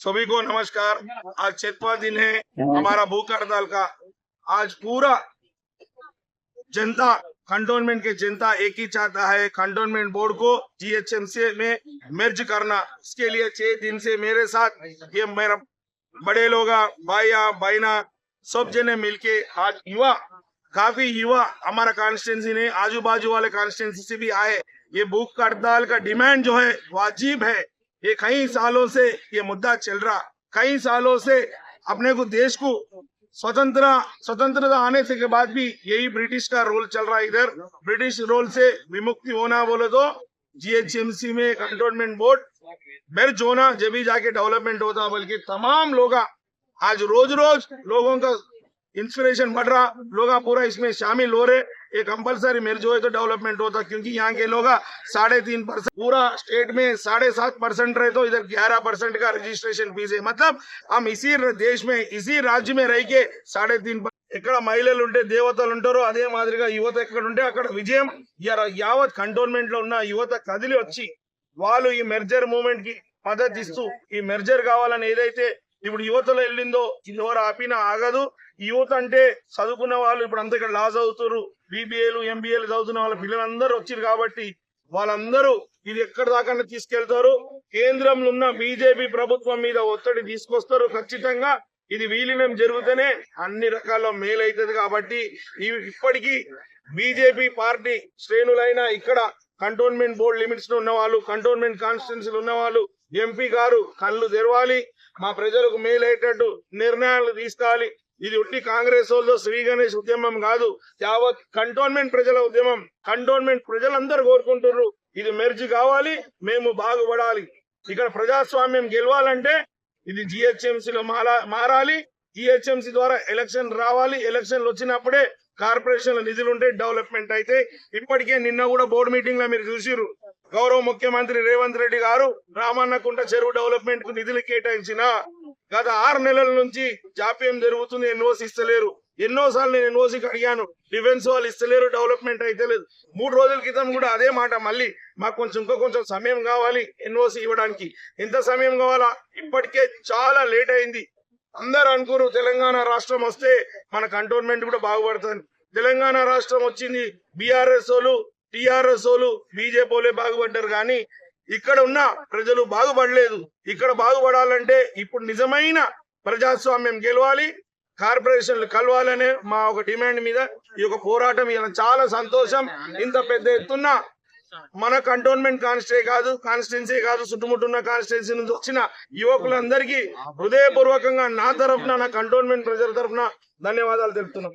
सभी को नमस्कार। आज छठवा दिन है हमारा भूख हड़ताल का। आज पूरा जनता, कंटोनमेंट के जनता एक ही चाहता है कंटोनमेंट बोर्ड को जीएचएमसी में मर्ज करना। इसके लिए छह दिन से मेरे साथ ये मेरा बड़े लोग भाइया, बहना, सब जने मिलके आज युवा, काफ़ी युवा हमारा कॉन्स्टिट्यूंसी ने आजू बाजू वाले कॉन्स्टिट्यूंसी से भी आए। ये भूख हड़ताल का डिमांड जो है वाजिब है। ये कई सालों से ये मुद्दा चल रहा, कई सालों से अपने को देश को स्वतंत्र स्वतंत्रता आने से के बाद भी यही ब्रिटिश का रोल चल रहा है इधर। ब्रिटिश रोल से विमुक्ति होना बोले तो जीएचएमसी में कंटोनमेंट बोर्ड मेर्ज होना जब भी जाके डेवलपमेंट होता, बल्कि तमाम लोग आज रोज रोज लोगों का इंस्पिरेशन बढ़ रहा लोग पूरा इसमें शामिल हो रहे ये कंपलसरी मेर्ज हो तो डेवलपमेंट होता क्योंकि यहाँ के लोग साढ़े तीन परसेंट पूरा स्टेट में साढ़े सात परसेंट रहे तो इधर ग्यारह परसेंट का रजिस्ट्रेशन फीस है मतलब हम इसी देश में इसी राज्य में रह के साढ़े तीन ఎక్కడ మహిళలు ఉంటే దేవతలు ఉంటారో అదే మాదిరిగా యువత ఎక్కడ ఉంటే అక్కడ విజయం ఇయాల యావత్ కంటోన్మెంట్ లో ఉన్న యువత కదిలి వచ్చి వాళ్ళు ఈ మెర్జర్ మూవ్మెంట్ కి మద్దతు ఇస్తూ ఈ మెర్జర్ కావాలని ఏదైతే ఇప్పుడు యువతలో వెళ్ళిందో ఇది ఎవరు ఆపినా ఆగదు. యువత అంటే చదువుకున్న వాళ్ళు ఇప్పుడు అంతా ఇక్కడ లాస్ అవుతారు బీబీఏలు ఎంబీఏలు చదువుతున్న వాళ్ళ పిల్లలందరూ వచ్చారు కాబట్టి వాళ్ళందరూ ఇది ఎక్కడి దాకా తీసుకెళ్తారు? కేంద్రంలో ఉన్న బీజేపీ ప్రభుత్వం మీద ఒత్తిడి తీసుకొస్తారు. ఖచ్చితంగా ఇది విలీనం జరిగితేనే అన్ని రకాల మేలు అవుతుంది కాబట్టి ఇవి- ఇప్పటికీ బీజేపీ పార్టీ శ్రేణులైన ఇక్కడ కంటోన్మెంట్ బోర్డు లిమిట్స్లో ఉన్న వాళ్ళు కంటోన్మెంట్ కాన్స్టిట్యున్సీలు ఉన్న వాళ్ళు ఎంపీ గారు కళ్ళు తెరవాలి. మా ప్రజలకు మేలయ్యేటట్టు నిర్ణయాలు తీసుకోవాలి. ఇది ఉట్టి కాంగ్రెస్ వాళ్ళు శ్రీ గణేష్ ఉద్యమం కాదు. యావత్ కంటోన్మెంట్ ప్రజల ఉద్యమం. కంటోన్మెంట్ ప్రజలందరూ కోరుకుంటున్నారు ఇది మెర్జ్ కావాలి. మేము బాగుపడాలి. ఇక్కడ ప్రజాస్వామ్యం గెలవాలంటే ఇది జిహెచ్ఎంసీలో మారాలి. జిహెచ్ఎంసీ ద్వారా ఎలక్షన్ రావాలి. ఎలక్షన్లు వచ్చినప్పుడే కార్పొరేషన్ల నిధులు ఉంటే డెవలప్మెంట్ అయితే ఇప్పటికే నిన్న కూడా బోర్డు మీటింగ్లో మీరు చూసిరు గౌరవ ముఖ్యమంత్రి రేవంత్ రెడ్డి గారు రామన్నకుంట చెరువు డెవలప్మెంట్కు నిధులు కేటాయించిన గత ఆరు నెలల నుంచి జాప్యం జరుగుతుంది ఎన్ఓసి ఇస్తలేరు. ఎన్నో సార్లు నేను ఎన్ఓసికి అడిగాను డిఫెన్స్ వాళ్ళు ఇస్తలేరు డెవలప్మెంట్ అయితే లేదు. మూడు రోజుల క్రితం కూడా అదే మాట మళ్ళీ మాకు కొంచెం ఇంకో కొంచెం సమయం కావాలి ఎన్ఓసి ఇవ్వడానికి. ఎంత సమయం కావాలా? ఇప్పటికే చాలా లేట్ అయింది. అందరు అనుకోరు తెలంగాణ రాష్ట్రం వస్తే మన కంటోన్మెంట్ కూడా బాగుపడుతుంది. తెలంగాణ రాష్ట్రం వచ్చింది బీఆర్ఎస్ వాళ్ళు టిఆర్ఎస్ వాళ్ళు బీజేపీ వాళ్ళే బాగుపడ్డారు కానీ ఇక్కడ ఉన్న ప్రజలు బాగుపడలేదు. ఇక్కడ బాగుపడాలంటే ఇప్పుడు నిజమైన ప్రజాస్వామ్యం గెలవాలి కార్పొరేషన్లు కలవాలనే మా ఒక డిమాండ్ మీద ఈ యొక్క పోరాటం ఇలా చాలా సంతోషం ఇంత పెద్ద ఎత్తున మన కంటోన్మెంట్ కాన్స్టే కాదు కాన్స్టిట్యున్సీ కాదు చుట్టుముట్టున్న కాన్స్టిట్యున్సీ నుంచి వచ్చిన యువకులందరికీ హృదయపూర్వకంగా నా తరఫున నా కంటోన్మెంట్ ప్రజల తరఫున ధన్యవాదాలు తెలుపుతున్నాం.